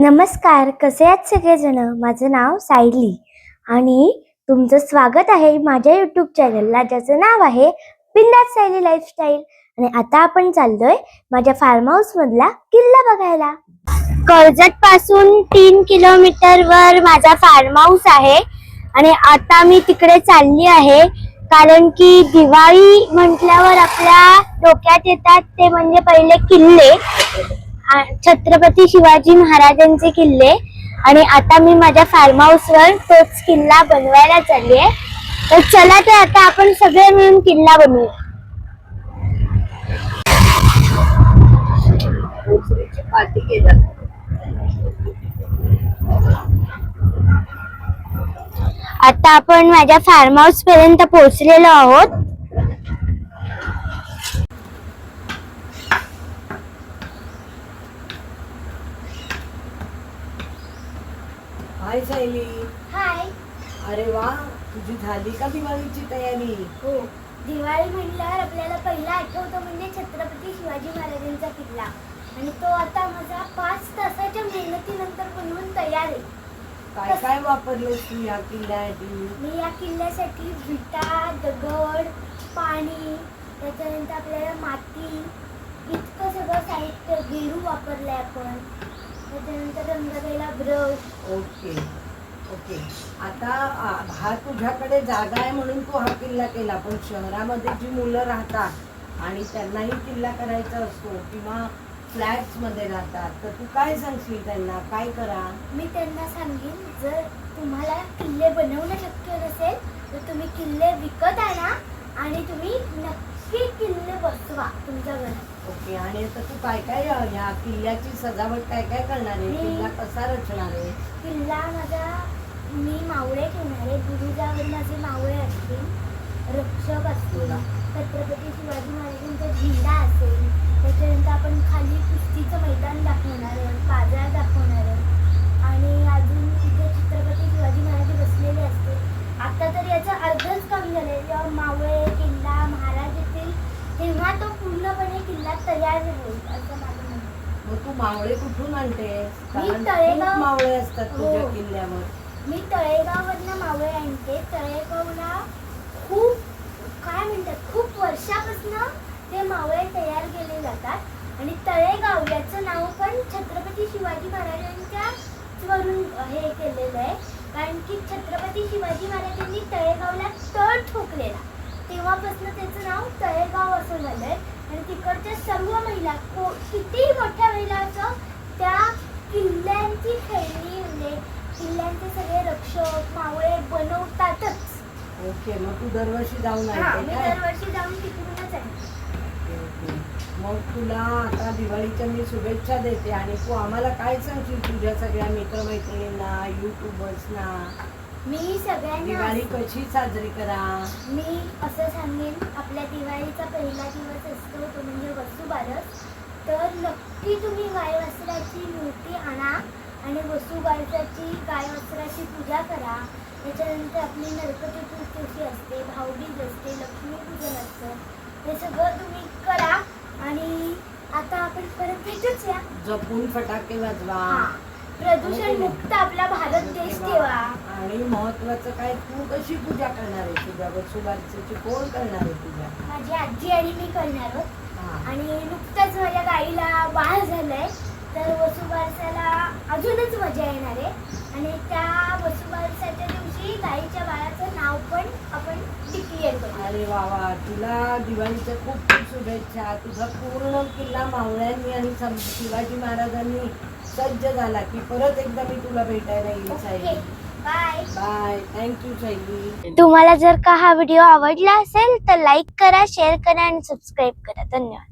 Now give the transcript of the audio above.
नमस्कार कसे आहात सगळेजण? माझं नाव सायली आणि तुमचं स्वागत आहे माझ्या यूट्यूब चॅनलला ज्याचं नाव आहे बिंदास सायली लाईफस्टाईल आणि आता आपण चाललोय माझ्या फार्म हाऊस मधला किल्ला बघायला. कर्जत पासून तीन किलोमीटर वर माझा फार्म हाऊस आहे. आणि आता मी तिकडे चालली आहे कारण की दिवाळी म्हटल्यावर आपल्या डोक्यात येतात ते म्हणजे पहिले किल्ले. छत्रपती शिवाजी महाराजांचे किल्ले. आणि आता मी माझ्या फार्म हाऊस वर तोच किल्ला बनवायला चालली आहे तर चला तर आता आपण सगळे मिळून किल्ला केलं आता आपण माझ्या फार्म हाऊस पर्यंत पोहोचलेलो आहोत. हाय सायली हाय अरे वा तुझी झाली का दिवाळीची तयारी? हो. दिवाळी म्हणल्यावर आपल्याला पहिला आठवतो म्हणजे छत्रपती शिवाजी महाराजांचा किल्ला. आणि तो आता माझा पाच तासाच्या मेहनतीनंतर बनवून तयार आहे. काय काय वापरलेस तू या किल्ल्यासाठी मी या किल्ल्यासाठी विटा दगड पाणी त्याच्यानंतर आपल्याला माती इतकं सगळं साहित्य गेरू वापरलंय आपण. त्याच्यानंतर रंगलेला ब्रश. Okay okay. आता आ, हा तुझ्याकडे जागा आहे म्हणून तू हा किल्ला केला पण शहरामध्ये जी मुलं राहतात आणि त्यांनाही किल्ला करायचा असतो किंवा फ्लॅट्समध्ये राहतात तर तू काय सांगशील त्यांना? काय करा? मी त्यांना सांगेन जर तुम्हाला किल्ले बनवणं शक्य नसेल तर तुम्ही किल्ले विकत आणा आणि तुम्ही नक्की किल्ले बसवा तुमच्या घरात. ओके आणि आता तू काय काय ह्या किल्ल्याची सजावट काय काय करणार आहे? मी- किल्ला कसा रचणार आहे? किल्ला माझा मी मावळे ठेवणार आहे गुरुजावर माझे मावळे असतील रक्षक असतील छत्रपती शिवाजी महाराजांचा झेंडा असेल त्याच्यानंतर आपण खाली कुस्तीचं मैदान दाखवणार आहे बाजार दाखवणार आहे आणि अजून तिथे छत्रपती शिवाजी महाराज बसलेले असतील आता तर याचं अर्धच काम झालंय जेव्हा मावळे किल्ला महाराज येतील तेव्हा तो पूर्णपणे किल्ला तयार होईल असं माझं म्हणणं आहे. मग तू मावळे कुठून आणतेस? तळेगाव- मावळे असतात तुझ्या हो. किल्ल्यावर. मी तळेगाववरनं मावळे आणते. तळेगावला खूप काय म्हणतात? खूप वर्षापासून ते मावळे तयार केले जातात. आणि तळेगाव याचं नाव पण छत्रपती शिवाजी महाराजांच्या वरून हे केलेलं आहे. कारण की छत्रपती शिवाजी महाराजांनी तळेगावला तळ ठोकलेला. तेव्हापासून त्याचं नाव तळेगाव असं आणि तिकडच्या सर्व महिला को कितीही मोठ्या महिला असो त्या किल्ल्यांची खेळणी म्हणजे किल्ल्यांचे सगळे रक्षक मावळे बनवतातच. ओके मग तू दरवर्षी जाऊन हा, मी दरवर्षी जाऊन तिकडूनच आहे. मग तुला आता दिवाळीच्या मी शुभेच्छा देते आणि तू आम्हाला काय सांगशील तुझ्या सगळ्या मित्रमैत्रिणींना युट्यूबर्सना मी सगळ्यांना दिवाळी कशी साजरी करा? मी असं सांगेन आपल्या दिवाळीचा पहिला दिवस असतो तो म्हणजे वसुबारस तर नक्की तुम्ही गाय वस्त्राची मूर्ती आणा आणि वसुबारसाची गाय वस्त्राची पूजा करा. त्याच्यानंतर आपली नरक चतुर्दशी असते भाऊबीज असते लक्ष्मीपूजन असतं. हे सगळं तुम्ही करा आणि आता आपण परत भेटूच या. जपून फटाके वाजवा. प्रदूषण मुक्त आपला भारत देश ठेवा आणि महत्वाचं काय तू कशी पूजा करणार आहे तुझ्या वसुबारसेची कोण करणार आहे तुझ्या माझी आजी आणि मी करणार आहोत. आणि नुकतंच माझ्या गाईला बाळ झालंय. तर वसुबारसाला अजूनच मजा येणार आहे. आणि त्या वसुबारसाच्या दिवशी गाईच्या बाळाचं नाव पण आपण डिक्लेअर करू. अरे वा वा. तुला दिवाळीच्या खूप खूप शुभेच्छा. तुझा पूर्ण किल्ला मावळ्यांनी आणि सं- शिवाजी महाराजांनी सज्ज झाला की परत एकदा मी तुला भेटायला येईल okay. Sayali. Bye. Bye. Thank you Sayali. तुम्हाला जर का हा व्हिडिओ आवडला असेल तर लाईक करा शेअर करा आणि सबस्क्राईब करा. धन्यवाद.